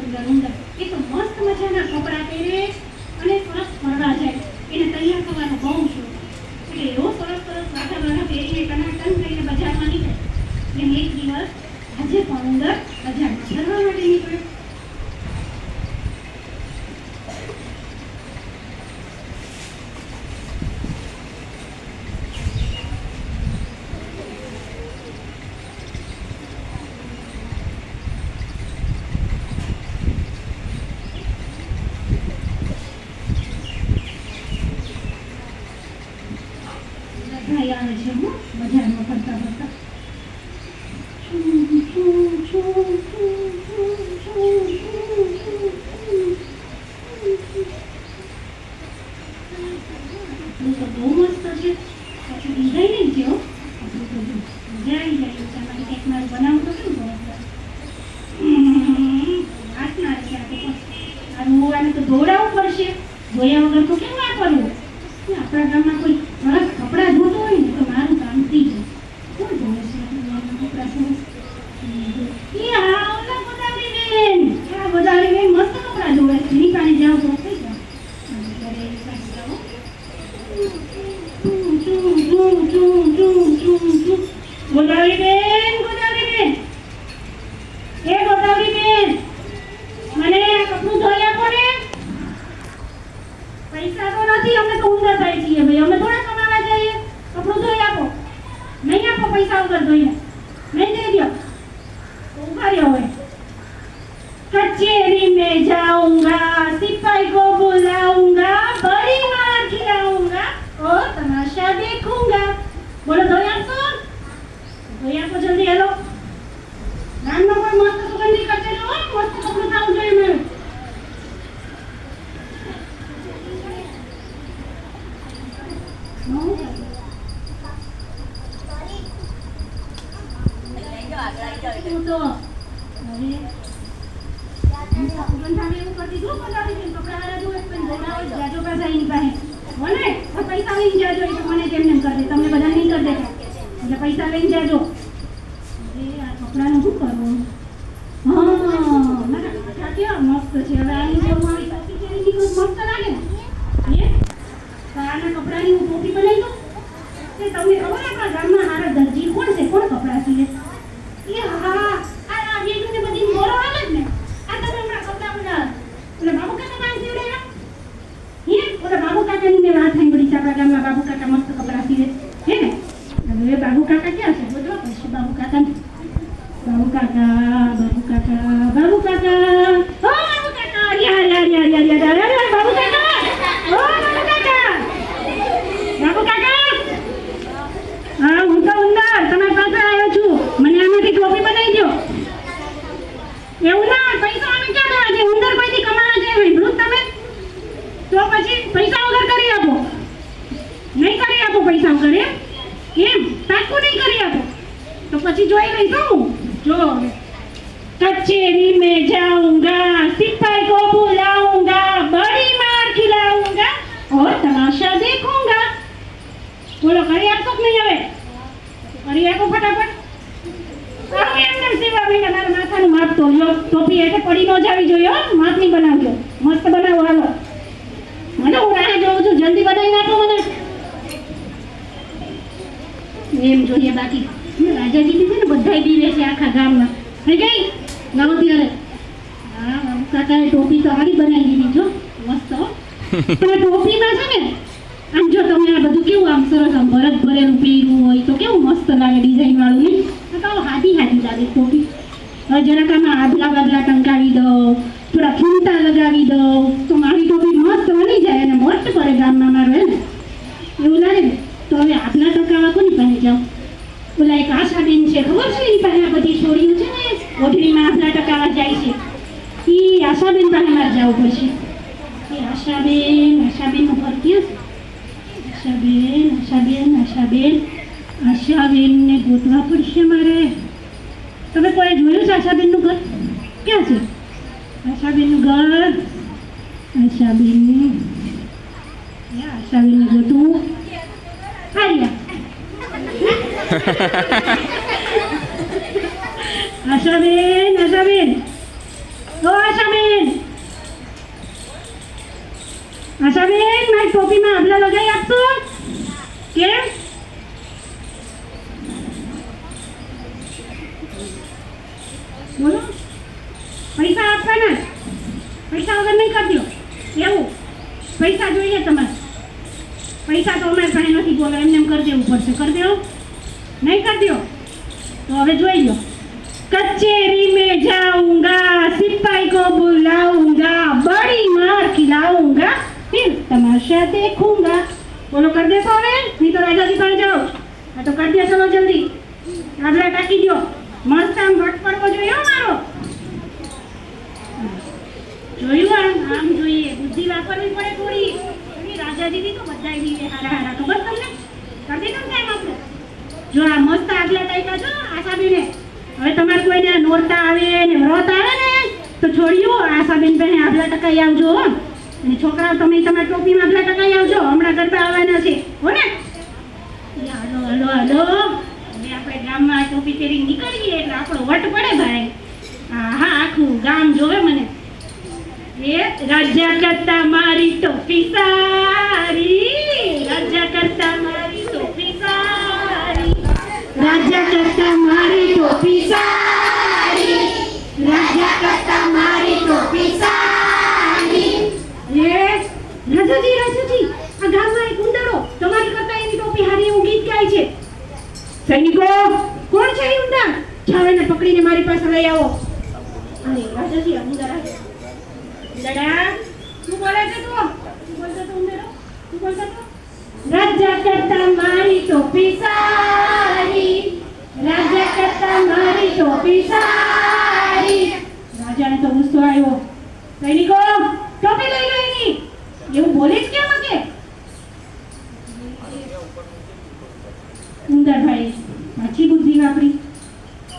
સુંદર ઉંદર એ તો મસ્ત મજાના કપડાં પહેરે અને સરસ ફરવા જાય એને તૈયાર થવાનો બહુ શોખ એટલે એવો સરસ સરસ વાઘા વાઘા પહેરીને ટનાટન થઈને બજારમાં નીકળે અને એક દિવસ આજે પણ ઉંદર બજારમાં ફરવા માટે નીકળ્યો ભાઈ આવે છે હું બજારમાં ફરતા ફરતા આપણું તો બહુ મસ્ત છે પાછું ડિઝાઇન જ છે હો આપણું તો જો મજા આવી જાય તમારે કંઈક મારું બનાવતો કેમ વાસના છે આ તો દોડાવવું પડશે. જોયા વગર તો ચૂ, ચૂ, ચૂ, ચૂ, ચૂ, ચૂ, ચૂ. ગોદાવરી બેન ગોદાવરી બેન એ ગોદાવરી બેન મને આ કપડું ધોઈ આપો ને પૈસા તો નથી અમે તો ઊંધા થાય છીએ ભાઈ અમે થોડા કમાવા જઈએ કપડું ધોઈ આપો નહીં આપો પૈસા વગર ધોઈને નહીં દઈ દો તો ઉભા રહ્યો હવે कचेरी में जाऊंगा सिपाही को તો પૈસા લઈને જાજો એ તો મને તેમને એમ કરી તમને બધા નહીં કરી દેતા એટલે પૈસા લઈને જાજો શું કરવું હા મસ્ત છે હવે આની જેવું મારી ટોપી પહેરીને નીકળું તો મસ્ત લાગે ને હે તો આના કપડાની હું ટોપી બનાવી દઉં તે તમને ખબર આપણા ગામમાં મારા દરજી કોણ છે કોણ કપડાં સીવે એ હા આ આ બેનું ને બધી મોરો આવે જ ને આ તમે હમણાં કપડાં બધા ઓલા બાબુ કાકા પાસે સીવડાવ્યા હે ઓલા બાબુ કાકાની મેં વાત સાંભળી છે આપણા ગામમાં બાબુ કાકા મસ્ત કપડાં સીવે હે ને હવે બાબુ કાકા ક્યાં છે બોલવા પડશે બાબુ કાકા બાબુ કાકા ઉંદર પાસે ઉંદર કોઈથી કમાવા જાય તમે? તો પછી પૈસા વગર કરી આપો. નહીં કરી આપો પૈસા વગર એમ એમ? પાક્કું નહીં કરી આપો. તો પછી જોઈ લઈશું હું જો હવે कचेरी में जाऊंगा सिपाही को बुलाऊंगा बड़ी मार खिलाऊंगा और तमाशा देखूंगा બોલો કરી આપશો કે નહીં હવે કરી આપો ફટાફટ આવો એમને સેવા મહિના મારા માથાનું માપ તો લ્યો ટોપી એટલે પડી ન જાવી જોઈએ હો માપ નહીં બનાવજો મસ્ત બનાવો હાલો મને હું રાહ જોઉં છું જલ્દી બનાવી નાખો મને એમ જોઈએ બાકી રાજાજી છે ને બધાય દીવે છે આખા ગામમાં. થઈ ગઈ લાવો ત્યારે હા બાબુ કાકાએ ટોપી તો સારી બનાવી દીધી જો. મસ્ત હો. પણ ટોપીમાં છે ને આમ જો તમે આ બધું કેવું આમ સરસ આમ ભરત ભરેલું હોય તો કેવું મસ્ત લાગે ડિઝાઇન વાળું નહીં તો હાથી હાથી લાગે ટોપી. હવે જરાક આમાં આદલા બાદલા ટંકાવી દો થોડા ફૂંટા લગાવી દો તો મારી ટોપી મસ્ત બની જાય અને મસ્ત પડે ગામમાં મારું હે એવું લાગે ને? તો હવે આદલા ટંકાવા કોની પાસે જાઉં? ઓલા એક આશાબેન છે, ખબર છે? એ પાસે બધી છોડીઓ છે ને ઓઢણીમાં આદલા ટકાવા જાય છે. એ આશાબેન પાસે મારે જવું પડશે. એ આશાબેન આશાબેનનું ઘર ક્યાં આશાબેન આશાબેન આશાબેન. આશાબેનને ગોતવા પડશે મારે. તમે કોઈ જોયું છે આશાબેનનું ઘર? ક્યાં છે? આશાબેનનું ઘર. આશાબેનનું ક્યાં આશાબેનને ગોતવું. આશાબેન આશાબેન ઓ આશાબેન આશાબેન મારી ટોપીમાં આભલા લગાવી આપશો કેમ બોલો પૈસા આપવાના પૈસા વગર નહીં કરજો એવું પૈસા જોઈએ તમારે પૈસા તો અમારે ઘણે નથી બોલો એમને એમ કરી દેવું પડશે કરી દેવું નહીં કરી તો હવે જોઈ લો. કચેરી મેં જાઉંગા સિપાઈ કો બુલાઉંગા બડી માર ખિલાઉંગા. ફિર તમાશા દેખુંગા. બોલો, કર દે હવે? નહીં તો રાજાજી પાસે જાઓ. આ તો કર દે, ચલો જલ્દી. આગલા ટાકી દો મરસામ વટ પડવો જોઈએ મારો. જોયું આમ આમ જોઈએ. બુદ્ધિ વાપરવી પડે થોડી. રાજાજીની તો બધા હારા હારા ખબર તમને? કર દે તમને જો આ મસ્ત આગલા ટાઈકા છો, આશાબેને. હવે તમારે કોઈને નોરતા આવે ને વ્રત આવે ને, તો છોડ્યું આશાબેન પહેને આગલા ટકાઈ આવજો અને છોકરાઓ, તમે તમારા ટોપીમાં આગલા ટકાઈ આવજો, હમણાં ગરબા આવવાના છે, હો ને. હલો, હાલો હાલો. હવે આપણે ગામમાં ટોપી પહેરી નીકળીએ, એટલે આપણો વટ પડે ભાઈ. હા હા, આખું ગામ જોવે મને. એ, રાજા કરતા મારી ટોપી સારી. કરતા મારી ટોપી સારી રાજા કરતા મારી ટોપી સારી. એ રાજાજી રાજાજી આ ગામમાં એક ઉંદરો તમારી કરતા એની ટોપી હારી એવું ગીત ગાય છે. સૈનિકો કોણ છે એ ઉંદર? જાઓ પકડીને મારી પાસે લઈ આવો. અને રાજાજી ઉંદર બોલે છે તું? શું બોલતો તો ઉંદરો? શું બોલતો તો? રાજા કરતા મારી ટોપી સારી. રાજા કરતા મારી ટોપી સારી. રાજાને તો ગુસ્સો આવ્યો? સૈનિકો ટોપી લઈ લો એની. એવું બોલે